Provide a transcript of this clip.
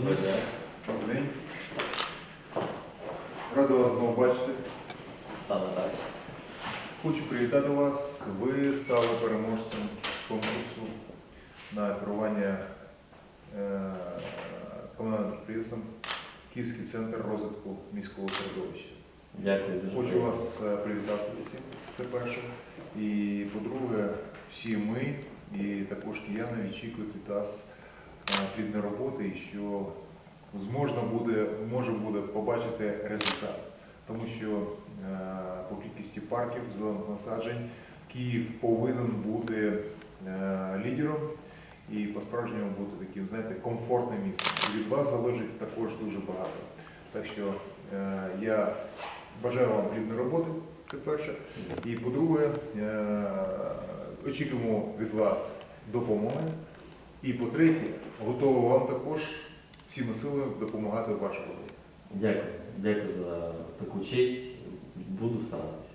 Доброго дня. Добрий день. Радий вас знову бачити. Саме так. Хочу привітати вас. Ви стали переможцем конкурсу на керування е, комунальним підприємством Київський центр розвитку міського середовища. Дякую дуже. Хочу вас е, привітати з цим. Це перше. І по-друге, всі ми і також кияни очікують від вас плідної роботи і що зможна буде, може буде побачити результат. Тому що е, по кількості парків, зелених насаджень Київ повинен бути е, лідером і по-справжньому бути таким, знаєте, комфортним містом. І від вас залежить також дуже багато. Так що е, я бажаю вам плідної роботи, це перше. І по-друге, очікуємо від вас допомоги. І по-третє, готова вам також всіма силами допомагати в вашій роботі. Дякую. Дякую за таку честь. Буду старатися.